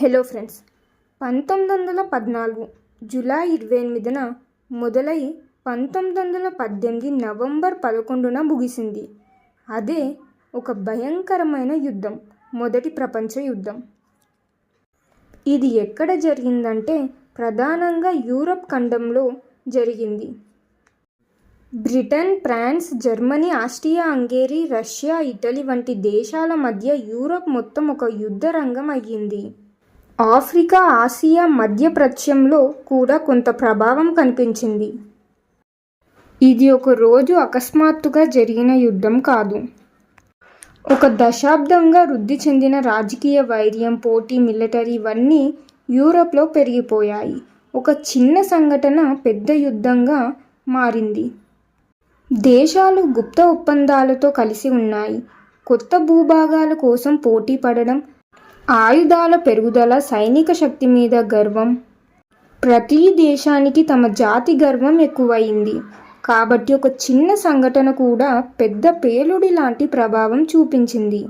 Hello friends పంతొమ్మిది వందల పద్నాలుగు జూలై ఇరవై ఎనిమిదిన మొదలై పంతొమ్మిది వందల పద్దెనిమిది నవంబర్ పదకొండున ముగిసింది. అదే ఒక భయంకరమైన యుద్ధం మొదటి ప్రపంచ యుద్ధం. ఇది ఎక్కడ జరిగిందంటే ప్రధానంగా యూరప్ ఖండంలో జరిగింది. Britain France Germany Austria Hungary Russia Italy వంటి దేశాల మధ్య యూరప్ మొత్తం ఒక యుద్ధ రంగం అయ్యింది. ఆఫ్రికా ఆసియా మధ్య ప్రాచ్యంలో కూడా కొంత ప్రభావం కనిపించింది. ఇది ఒక రోజు అకస్మాత్తుగా జరిగిన యుద్ధం కాదు. ఒక దశాబ్దంగా వృద్ధి చెందిన రాజకీయ వైర్యం పోటీ మిలిటరీ ఇవన్నీ యూరప్లో పెరిగిపోయాయి. ఒక చిన్న సంఘటన పెద్ద యుద్ధంగా మారింది. దేశాలు గుప్త ఒప్పందాలతో కలిసి ఉన్నాయి. కొత్త భూభాగాల కోసం పోటీ పడడం ఆయుధాల పెరుగుదల సైనిక శక్తి మీద గర్వం. ప్రతి దేశానికి తమ జాతి గర్వం ఎక్కువయింది కాబట్టి ఒక చిన్న సంఘటన కూడా పెద్ద పేలుడి లాంటి ప్రభావం చూపించింది.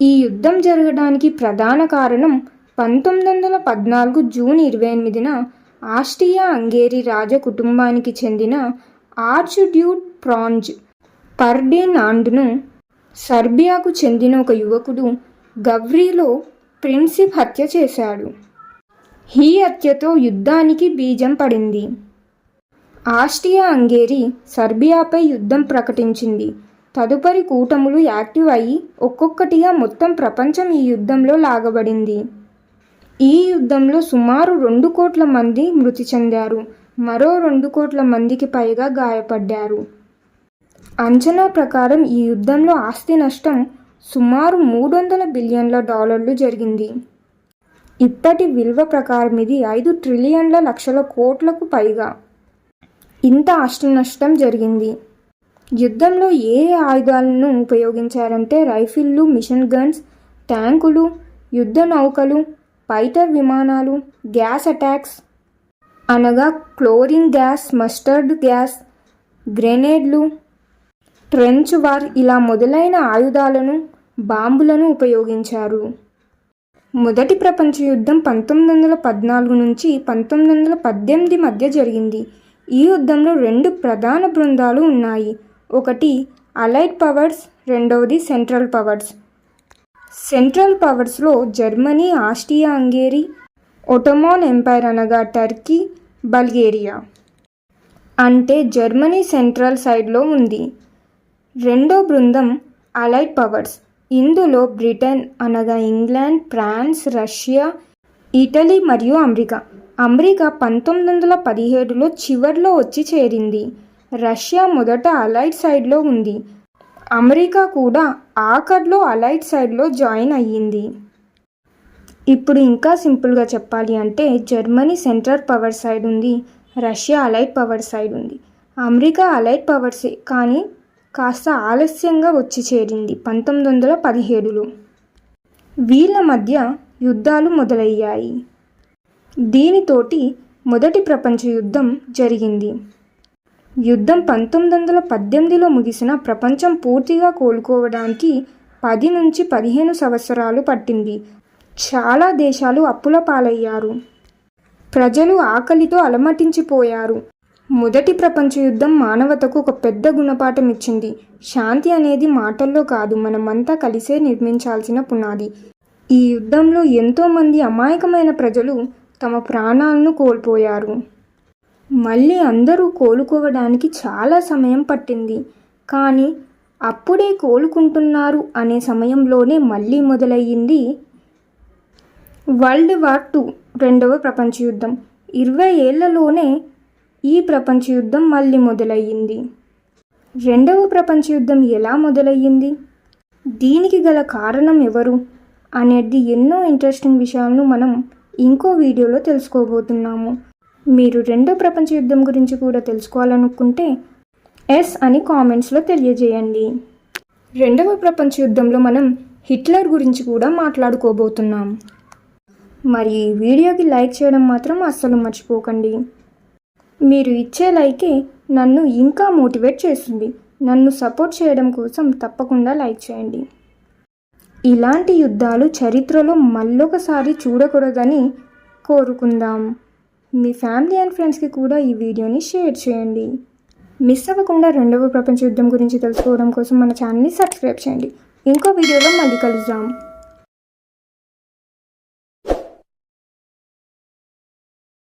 ఈ యుద్ధం జరగడానికి ప్రధాన కారణం పంతొమ్మిది వందల పద్నాలుగు జూన్ ఇరవై ఎనిమిదిన ఆస్ట్రియా అంగేరి రాజ కుటుంబానికి చెందిన ఆర్చ్ ప్రాంజ్ ప్రాంజ్ పర్డినాండ్ను సర్బియాకు చెందిన ఒక యువకుడు గవ్రీలో ప్రిన్సిప్ హత్య చేశాడు. ఈ హత్యతో యుద్ధానికి బీజం పడింది. ఆస్ట్రియా అంగేరి సర్బియాపై యుద్ధం ప్రకటించింది. తదుపరి కూటములు యాక్టివ్ అయ్యి ఒక్కొక్కటిగా మొత్తం ప్రపంచం ఈ యుద్ధంలో లాగబడింది. ఈ యుద్ధంలో సుమారు రెండు కోట్ల మంది మృతి చెందారు. మరో రెండు కోట్ల మందికి పైగా గాయపడ్డారు. అంచనా ప్రకారం ఈ యుద్ధంలో ఆస్తి నష్టం సుమారు మూడు వందల బిలియన్ల డాలర్లు జరిగింది. ఇప్పటి విలువ ప్రకారం ఇది ఐదు ట్రిలియన్ల లక్షల కోట్లకు పైగా. ఇంత అష్టనష్టం నష్టం జరిగింది. యుద్ధంలో ఏ ఆయుధాలను ఉపయోగించారంటే రైఫిళ్ళు మిషన్ గన్స్ ట్యాంకులు యుద్ధ నౌకలు ఫైటర్ విమానాలు గ్యాస్ అటాక్స్ అనగా క్లోరిన్ గ్యాస్ మస్టర్డ్ గ్యాస్ గ్రెనేడ్లు ట్రెంచ్ వార్ ఇలా మొదలైన ఆయుధాలను బాంబులను ఉపయోగించారు. మొదటి ప్రపంచ యుద్ధం పంతొమ్మిది వందల పద్నాలుగు నుంచి పంతొమ్మిది వందల పద్దెనిమిది మధ్య జరిగింది. ఈ యుద్ధంలో రెండు ప్రధాన బృందాలు ఉన్నాయి. ఒకటి అలైడ్ పవర్స్ రెండవది central powers. Central పవర్స్లో Germany Austria Hungary Ottoman empire అనగా టర్కీ బల్గేరియా. అంటే జర్మనీ సెంట్రల్ సైడ్లో ఉంది. రెండో బృందం అలైడ్ పవర్స్. ఇందులో బ్రిటన్ అనగా ఇంగ్లాండ్ ఫ్రాన్స్ రష్యా ఇటలీ మరియు అమెరికా. అమెరికా పంతొమ్మిది వందల పదిహేడులో చివర్లో వచ్చి చేరింది. రష్యా మొదట అలైట్ సైడ్లో ఉంది. అమెరికా కూడా ఆఖర్లో అలైట్ సైడ్లో జాయిన్ అయ్యింది. ఇప్పుడు ఇంకా సింపుల్గా చెప్పాలి అంటే జర్మనీ సెంట్రల్ పవర్ సైడ్ ఉంది రష్యా అలైట్ పవర్ సైడ్ ఉంది. అమెరికా అలైట్ పవర్సే కానీ కాస్త ఆలస్యంగా వచ్చి చేరింది పంతొమ్మిది వందల పదిహేడులో. వీళ్ళ మధ్య యుద్ధాలు మొదలయ్యాయి. దీనితోటి మొదటి ప్రపంచ యుద్ధం జరిగింది. యుద్ధం పంతొమ్మిది వందల పద్దెనిమిదిలో ముగిసిన ప్రపంచం పూర్తిగా కోలుకోవడానికి పది నుంచి పదిహేను సంవత్సరాలు పట్టింది. చాలా దేశాలు అప్పుల పాలయ్యారు. ప్రజలు ఆకలితో అలమటించిపోయారు. మొదటి ప్రపంచ యుద్ధం మానవతకు ఒక పెద్ద గుణపాఠం ఇచ్చింది శాంతి అనేది మాటల్లో కాదు మనమంతా కలిసే నిర్మించాల్సిన పునాది. ఈ యుద్ధంలో ఎంతోమంది అమాయకమైన ప్రజలు తమ ప్రాణాలను కోల్పోయారు. మళ్ళీ అందరూ కోలుకోవడానికి చాలా సమయం పట్టింది. కానీ అప్పుడే కోలుకుంటున్నారు అనే సమయంలోనే మళ్ళీ మొదలయ్యింది వరల్డ్ వార్ టూ రెండవ ప్రపంచ యుద్ధం. ఇరవై ఏళ్ళలోనే ఈ ప్రపంచ యుద్ధం మళ్ళీ మొదలయ్యింది. రెండవ ప్రపంచ యుద్ధం ఎలా మొదలయ్యింది? దీనికి గల కారణం ఎవరు? అనేది ఎన్నో ఇంట్రెస్టింగ్ విషయాలను మనం ఇంకో వీడియోలో తెలుసుకోబోతున్నాము. మీరు రెండో ప్రపంచ యుద్ధం గురించి కూడా తెలుసుకోవాలనుకుంటే ఎస్ అని కామెంట్స్లో తెలియజేయండి. రెండవ ప్రపంచ యుద్ధంలో మనం హిట్లర్ గురించి కూడా మాట్లాడుకోబోతున్నాం. మరి ఈ వీడియోకి లైక్ చేయడం మాత్రం అస్సలు మర్చిపోకండి. మీరు ఇచ్చే లైకే నన్ను ఇంకా మోటివేట్ చేస్తుంది. నన్ను సపోర్ట్ చేయడం కోసం తప్పకుండా లైక్ చేయండి. ఇలాంటి యుద్ధాలు చరిత్రలో మళ్ళొకసారి చూడకూడదని కోరుకుందాం. మీ ఫ్యామిలీ అండ్ ఫ్రెండ్స్కి కూడా ఈ వీడియోని షేర్ చేయండి. మిస్ అవ్వకుండా రెండవ ప్రపంచ యుద్ధం గురించి తెలుసుకోవడం కోసం మన ఛానల్ని సబ్స్క్రైబ్ చేయండి. ఇంకో వీడియోలో మళ్ళీ కలుద్దాం.